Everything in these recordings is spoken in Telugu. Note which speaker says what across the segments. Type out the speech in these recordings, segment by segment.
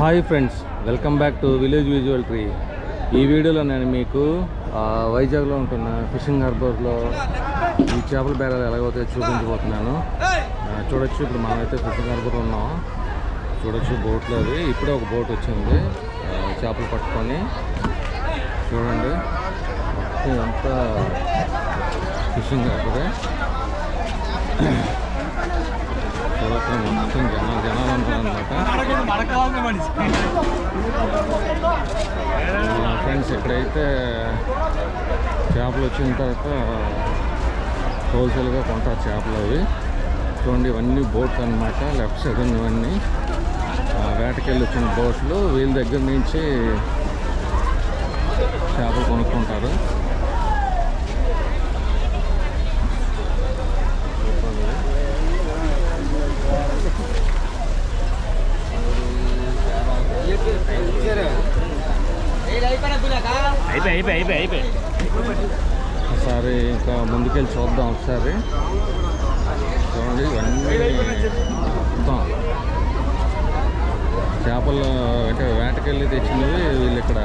Speaker 1: Hi friends welcome back to village visual tree. ఈ వీడియోలో నేను మీకు వైజాగ్లో ఉంటున్న ఫిషింగ్ హార్బర్లో ఈ చేపల బేరాలు ఎలాగైతే చూపించబోతున్నాను. చూడొచ్చు ఇప్పుడు మనమైతే ఫిషింగ్ హార్బర్ ఉన్నాం. చూడొచ్చు బోట్లు అవి. ఇప్పుడే ఒక బోట్ వచ్చింది. చేపలు పట్టుకొని. చూడండి. మొత్తం ఇదంతా ఫిషింగ్ హార్బరే. చూడొచ్చు మొత్తం జనాలు జనాలు ఉంటారనమాట ఫ్రెండ్స్ ఇక్కడైతే చేపలు వచ్చిన తర్వాత హోల్సేల్గా కొంటారు చేపలు అవి. చూడండి ఇవన్నీ బోట్లు అనమాట. లెఫ్ట్ సైడ్ ఉన్నవన్నీ. వేటకెళ్ళి వచ్చిన బోట్లు వీళ్ళ దగ్గర నుంచి చేపలు కొనుక్కుంటారు.
Speaker 2: అయిపోయి అయిపోయి అయిపోయి అయిపోయి.
Speaker 1: ఒకసారి ఇంకా ముందుకెళ్ళి చూద్దాం ఒకసారి. చూడండి ఇవన్నీ మొత్తం. చేపలు అంటే వేటకెళ్ళి తెచ్చినవి వీళ్ళు ఇక్కడ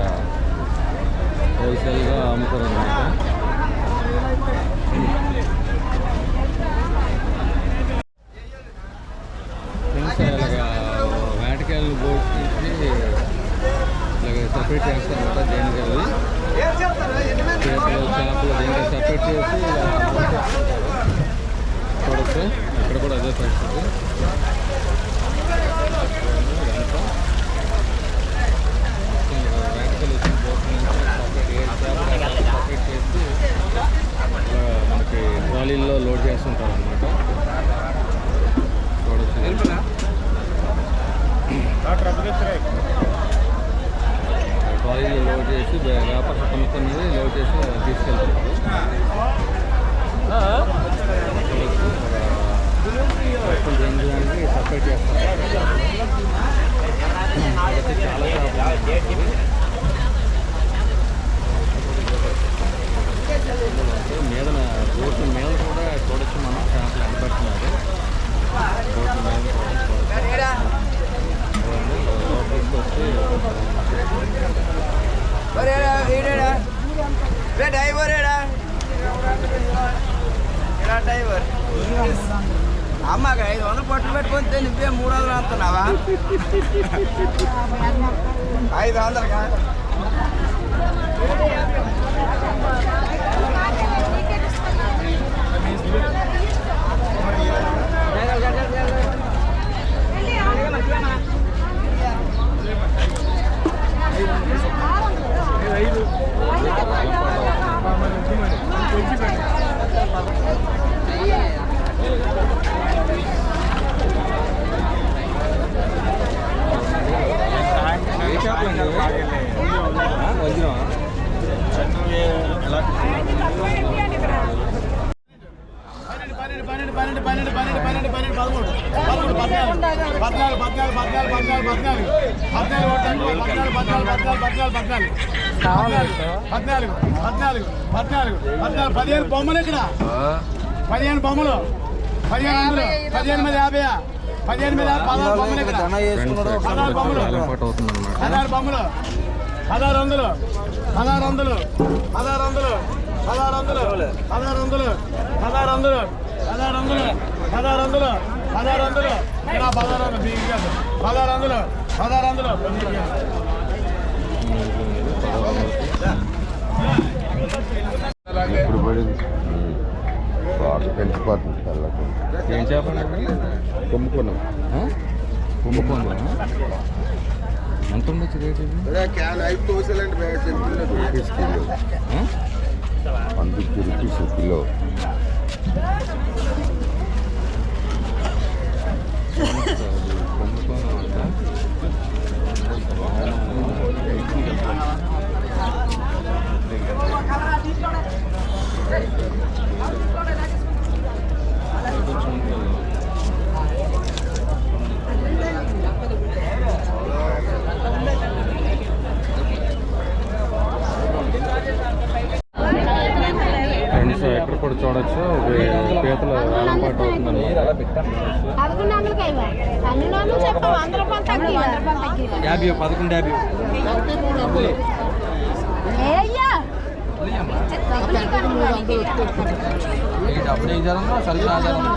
Speaker 1: హోల్సేల్గా అమ్ముతారు అనమాట చూడొచ్చు ఇక్కడ కూడా అదే పరిస్థితి వెంటకలు మనకి ట్రాలీల్లో లోడ్ చేస్తుంటారు అనమాట చూడొచ్చు ట్రాలీలో లోడ్ చేసి వ్యాపార సంస్థ మీద లోడ్ చేసి తీసుకెళ్తారు
Speaker 3: పెట్టేస్తాం అమ్మక ఐదు వందలు పట్టు పెట్టుకుంటే నువ్వే మూడు వందలు అంటున్నావా? ఐదు వందలు కాదు.
Speaker 4: పద్నాలుగు పద్నాలుగు పద్నాలుగు పద్నాలుగు పద్నాలుగు పదిహేను బొమ్మలు ఇక్కడ పదిహేను బొమ్మలు పదిహేను వందలు పదిహేను మీద యాభై పదిహేను మీద పదహారు బొమ్మలు ఇక్కడ పదహారు బొమ్మలు పదహారు బొమ్మలు పదహారు వందలు పదహారు వందలు పదహారు వందలు పదహారు వందలు పదహారు వందలు పదహారు వందలు పదహారు వందలు పదహారు వందలు పదహారు వందలు పదహారు వందలు పదహారు వందలు పదహారు వందలు
Speaker 5: ఇప్పుడు పడింది బాగా పెంచిపోతుంది తెల్లకి
Speaker 1: ఏం చేపండి
Speaker 5: కుంభకోణం
Speaker 1: కుంభకోణం ఎంత ఉండొచ్చు రేట్ ఇది
Speaker 5: rupees kilo one fifty rupees kilo
Speaker 1: కుంభకోణం అంట పీతలు వేలంపాటు
Speaker 6: అవుతుందని
Speaker 1: యాభై పదకొండు ఏం చేయాలన్నా సరుకు రాజాలన్నా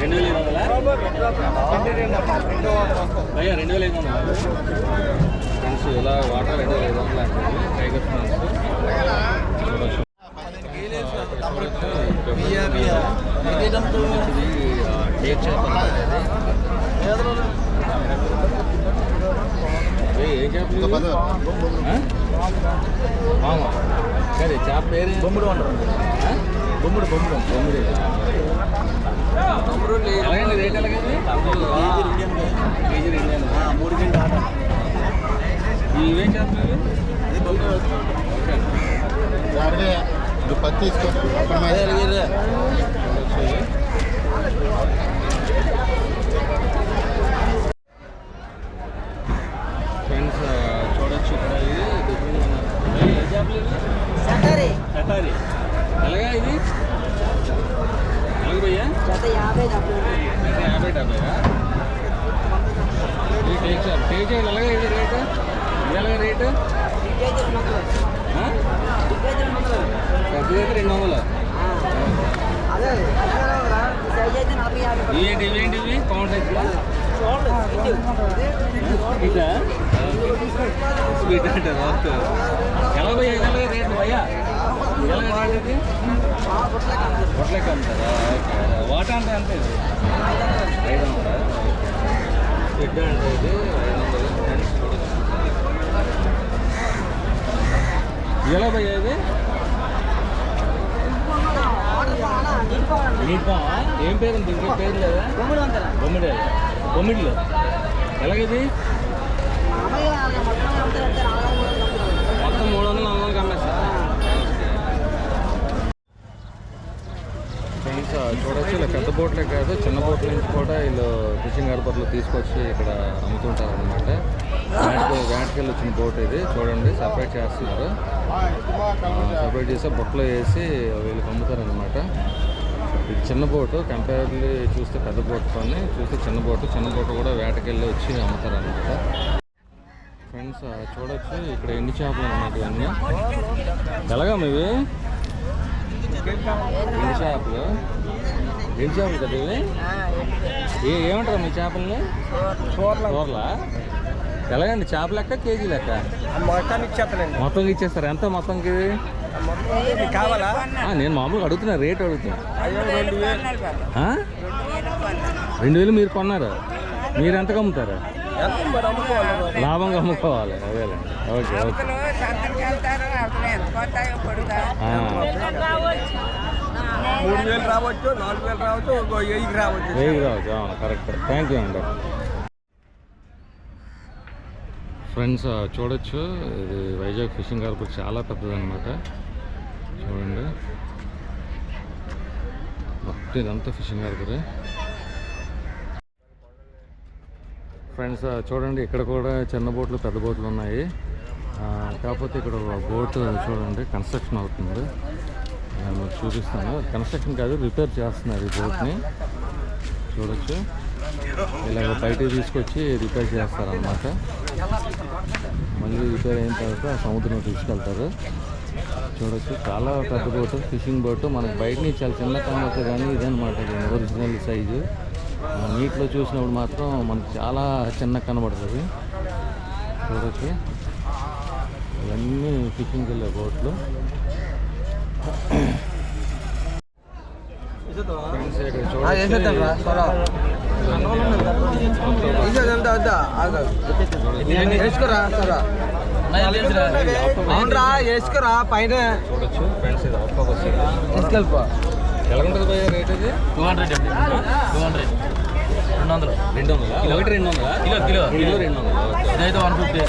Speaker 1: రెండు వేల ఐదు వందలా భయ్యా రెండు వేల ఐదు వందలా ఫ్రెండ్స్ ఇలా వాటర్ రెండు వేల ఐదు వందలు టైగర్ ఫ్రెండ్స్ ఇది టేక్ చేప అనేది ఏ ఏ చేప ఇది? ఆ? మామ సరే చేప పేరు బొమ్మిడి వండరు బొమ్మిడి బొమ్మిడి బొమ్మిడి ఎలాగండి రేట్ ఎలాగండి కేజీ రెండు మూడు కింద ఇవేం చేపలు ఓకే
Speaker 5: నువ్వు పత్తి తీసుకో
Speaker 1: ఫ్రెండ్స్ చూడొచ్చు ఇక్కడ ఇది డిఫరెంట్ ఏ చేపలు ఇవి? కటారి ఎలాగా ఇది? ఎలాగ భయ్యా
Speaker 3: జత యాభై
Speaker 1: ఇది టేక్ చేయాలి టేక్ చేయాలి ఎలాగ ఇది రేటు ఎలాగ రేటు
Speaker 3: కేజీ రెండు వందలు? రెండు సైజ్
Speaker 1: ఇవేంటి ఇవేంటి ఇవి
Speaker 3: చూడండి
Speaker 1: ఇదా స్వీట్. అంటే ఎలా ఎలాగ రేటు ఇది పొట్లకి అమ్ముతారా వాటర్ అంటే అంతే ఇది ఐదు వందలా స్వీట్ అంటే ఇది ఐదు వందలు ఎలా భయ్యా ఇది ఏం పేరు ఉంది ఇంకేం పేరు లేదా బొమ్మిడి బొమ్మిడిలో ఎలాగది.
Speaker 3: మొత్తం
Speaker 1: మూడు వందలు నాలుగు వందలకి అమ్మేస్తా ఫ్రెండ్స్ చూడొచ్చు. ఇలా పెద్ద బోట్లే కాదు చిన్న బోట్ల నుంచి కూడా వీళ్ళు ఫిషింగ్ హార్బర్లో తీసుకొచ్చి ఇక్కడ అమ్ముతుంటారు అనమాట వ్యాట్కి వచ్చిన బోట్ ఇది. చూడండి సపరేట్ చేస్తున్నారు. సపరేట్ చేసి బొట్టలో వేసి వీళ్ళకి అమ్ముతారనమాట ఇది చిన్న బోటు కంపేర్లీ చూస్తే పెద్ద బోట్ చూస్తే చిన్న బోటు చిన్న బోటు కూడా వేటకెళ్ళి వచ్చి అమ్ముతారనమాట ఫ్రెండ్స్ చూడొచ్చు. ఇక్కడ ఎండి చేపలు అనమాట ఇవన్నీ. ఎలాగా ఇవి? ఎండి చేపలు? ఎండి చేపలు ఏ ఏమంటారు మీ చేపల్ని? కూరలా ఎలాగండి? చేప లెక్క కేజీ లెక్క?
Speaker 3: ఇచ్చేస్తానండి.
Speaker 1: మొత్తం ఇచ్చేస్తారు. ఎంత మొత్తంకి ఇది?
Speaker 3: మొత్తం కావాలా?
Speaker 1: నేను మామూలుగా అడుగుతున్నా రేట్ అడుగుతున్నా.
Speaker 3: రెండు వేలు.
Speaker 1: మీరు కొన్నారు. మీరు ఎంతకు అమ్ముతారు లాభంగా అమ్ముకోవాలి. అదేలేండి ఓకే ఓకే.
Speaker 3: మూడు వేలు రావచ్చు నాలుగు వేలు రావచ్చు ఒక వెయ్యికి రావచ్చు.
Speaker 1: వెయ్యికి రావచ్చు అవును కరెక్ట్ థ్యాంక్ యూ అండి ఫ్రెండ్స్ చూడొచ్చు. ఇది వైజాగ్ ఫిషింగ్ హార్బర్ చాలా పెద్దదన్నమాట. చూడండి. మొత్తం ఇదంతా ఫిషింగ్ హార్బరే ఫ్రెండ్స్ చూడండి ఇక్కడ కూడా చిన్న బోట్లు పెద్ద బోట్లు ఉన్నాయి. కాకపోతే ఇక్కడ ఒక బోట్ చూడండి కన్స్ట్రక్షన్ అవుతుంది. మీకు చూపిస్తాను కన్స్ట్రక్షన్ కాదు రిపేర్ చేస్తున్నారు ఈ బోట్ని చూడొచ్చు. ఇలాగ బయటకు తీసుకొచ్చి రిపేర్ చేస్తారనమాట మళ్ళీ రిపేర్ అయిన తర్వాత సముద్రం తీసుకెళ్తారు. చూడొచ్చు. చాలా పెద్ద బోటు ఫిషింగ్ బోటు మనకు బయట నుంచి చాలా చిన్న కనబడుతుంది కానీ ఇదనమాట ఒరిజినల్ సైజు నీటిలో చూసినప్పుడు మాత్రం మనకు చాలా చిన్న కనబడుతుంది. చూడొచ్చు. ఇవన్నీ ఫిషింగ్ వెళ్ళే బోట్లు
Speaker 3: వేసుకురా సరా అవునరా వేసుకురా పైన
Speaker 1: చూడొచ్చు ఫ్రెండ్స్ ఇది ఒక్కొక్క
Speaker 3: తీసుకెళ్ళిపో
Speaker 1: ఎలా ఉంటుంది రేట్ ఇది
Speaker 2: టూ హండ్రెడ్ టూ హండ్రెడ్ రెండు వందలు
Speaker 1: రెండు వందలా ఒకటి రెండు వందలా కిలో కిలో కిలో రెండు వందలు
Speaker 2: ఇదైతే వన్ ఫిఫ్టీ.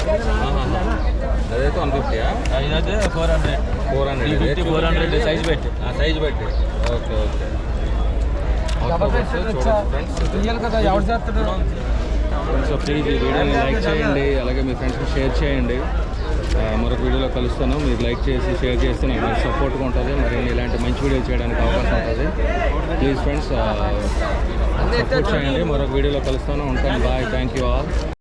Speaker 1: అదైతే వన్ ఫిఫ్టీయా
Speaker 2: ఇదైతే four hundred.
Speaker 1: Four hundred.
Speaker 2: Fifty four hundred size పెట్టి.
Speaker 1: ఆ సైజ్ బట్టి ఓకే ఓకే. సో ప్లీజ్ ఈ వీడియోని లైక్ చేయండి అలాగే మీ ఫ్రెండ్స్కి షేర్ చేయండి. మరొక వీడియోలో కలుస్తాను. మీరు లైక్ చేసి షేర్ చేస్తే నాకు మంచి సపోర్ట్గా ఉంటుంది. మరి ఇలాంటి మంచి వీడియో చేయడానికి అవకాశం ఉంటుంది. ప్లీజ్ ఫ్రెండ్స్ సపోర్ట్ చేయండి. మరొక వీడియోలో కలుస్తాను. ఉంటాను. బాయ్. Thank you all.